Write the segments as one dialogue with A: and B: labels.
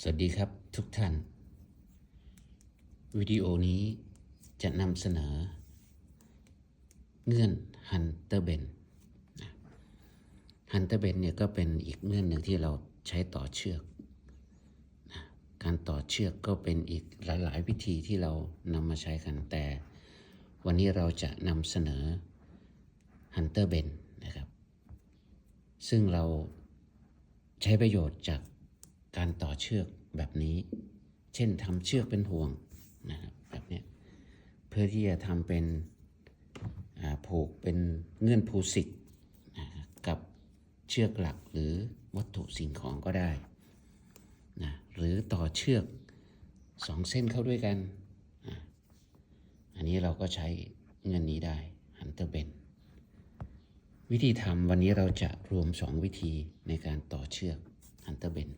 A: สวัสดีครับทุกท่าน วิดีโอนี้จะนำเสนอ เงื่อนฮันเตอร์เบนฮันเตอร์เบนเนี่ยก็เป็นอีกเงื่อนหนึ่งที่เราใช้ต่อเชือก การต่อเชือกก็เป็นอีกหลายๆ วิธีที่เรานำมาใช้กันแต่ วันนี้เราจะนำเสนอฮันเตอร์เบนนะครับ ซึ่งเราใช้ประโยชน์จาก การต่อเชือกแบบนี้ เช่นทำเชือกเป็นห่วงนะครับแบบนี้เพื่อที่จะทำเป็นผูกเป็นเงื่อนภูสิกนะกับเชือกหลักหรือวัตถุสิ่งของก็ได้นะหรือต่อเชือกสองเส้นเข้าด้วยกัน อันนี้เราก็ใช้เงื่อนนี้ได้ฮันเตอร์เบนวิธีทำวันนี้เราจะรวม 2 วิธีในการต่อเชือกฮันเตอร์เบน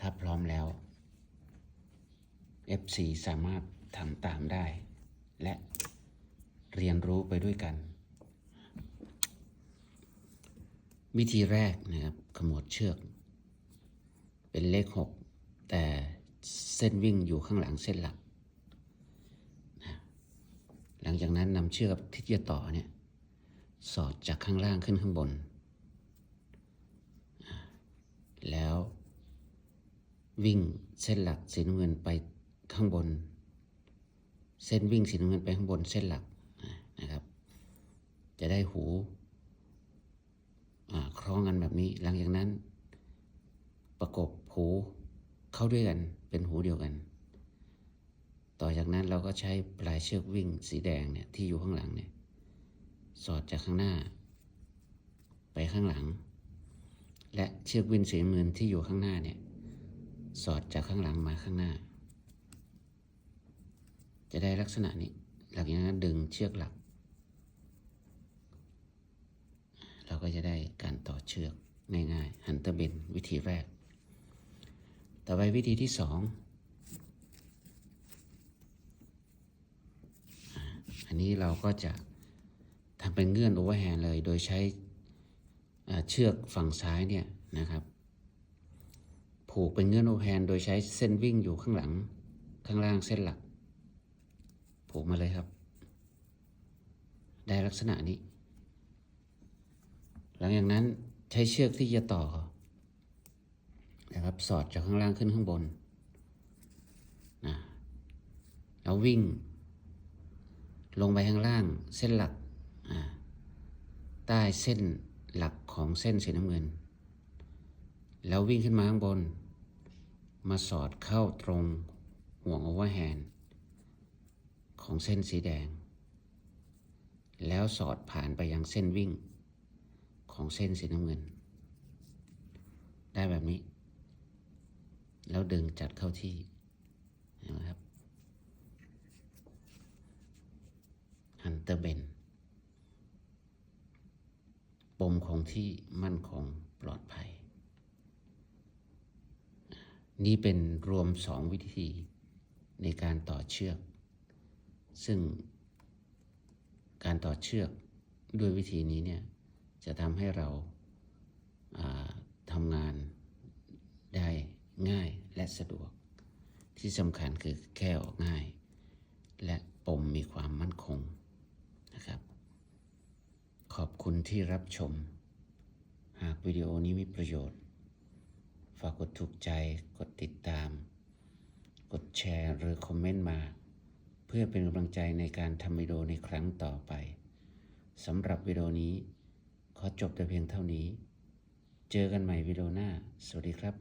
A: ถ้าพร้อมแล้ว FC สามารถทำตามได้ และเรียนรู้ไปด้วยกัน วิธีแรกนะครับขมวดเชือก เป็นเลข 6 แต่เส้นวิ่งอยู่ข้างหลังเส้นหลักนะหลังจากนั้นนำเชือกที่จะต่อเนี่ยสอดจากข้างล่างขึ้นข้างบน แล้ว วิ่งเส้นหลักสีน้ำเงินไปข้างบน เส้นวิ่งสีน้ำเงินไปข้างบนเส้นหลักนะครับ จะได้หูคล้องกันแบบนี้ หลังจากนั้น ประกบหูเข้าด้วยกันเป็นหูเดียวกัน ต่อจากนั้นเราก็ใช้ปลายเชือกวิ่งสีแดงเนี่ยที่อยู่ข้างหลังเนี่ยสอดจากข้างหน้า ไปข้างหลัง และเชือกวินสีน้ำเงินที่อยู่ข้างหน้าเนี่ย สอดจากข้างหลังมาข้างหน้า จะได้ลักษณะนี้ หลังจากนั้นดึงเชือกหลัก เราก็จะได้การต่อเชือกง่ายๆฮันเตอร์เบนวิธีแรก ต่อไปวิธีที่สองอันนี้เราก็จะทำเป็นเงื่อนโอเวอร์แฮนเลย โดยใช้เชือกฝั่งซ้ายเนี่ยนะครับ ผูกเป็นเงื่อนโอเวอร์แฮนโดยใช้เส้นวิ่งอยู่ข้างหลัง ข้างล่างเส้นหลัก ผูกมาเลยครับ ได้ลักษณะนี้ หลังจากนั้นใช้เชือกที่จะต่อนะครับสอดจากข้างล่างขึ้นข้างบนนะแล้ววิ่ง ลงไปข้างล่างเส้นหลักใต้เส้นหลักของเส้นสีน้ำเงิน แล้ววิ่งขึ้นมาข้างบน มาสอดเข้าตรงห่วงโอเวอร์แฮนด์ของเส้นสีแดง แล้วสอดผ่านไปยังเส้นวิ่งของเส้นสีน้ำเงิน ได้แบบนี้ แล้วดึงจัดเข้าที่นไหมครับฮันเตอร์เบนปมของที่มั่นคงปลอดภัย นี่เป็นรวมสองวิธีในการต่อเชือก ซึ่งการต่อเชือกด้วยวิธีนี้เนี่ยจะทำให้เราาทำงานได้ง่ายและสะดวก ที่สำคัญคือแก้ออกง่าย และปมมีความมั่นคงนะครับ ขอบคุณที่รับชม หากวิดีโอนี้มีประโยชน์ ฝากกดถูกใจ กดติดตาม กดแชร์หรือคอมเมนต์มา เพื่อเป็นกำลังใจในการทำวิดีโอในครั้งต่อไปสำหรับวิดีโอนี้ ขอจบแต่เพียงเท่านี้ เจอกันใหม่วิดีโอหน้า สวัสดีครับ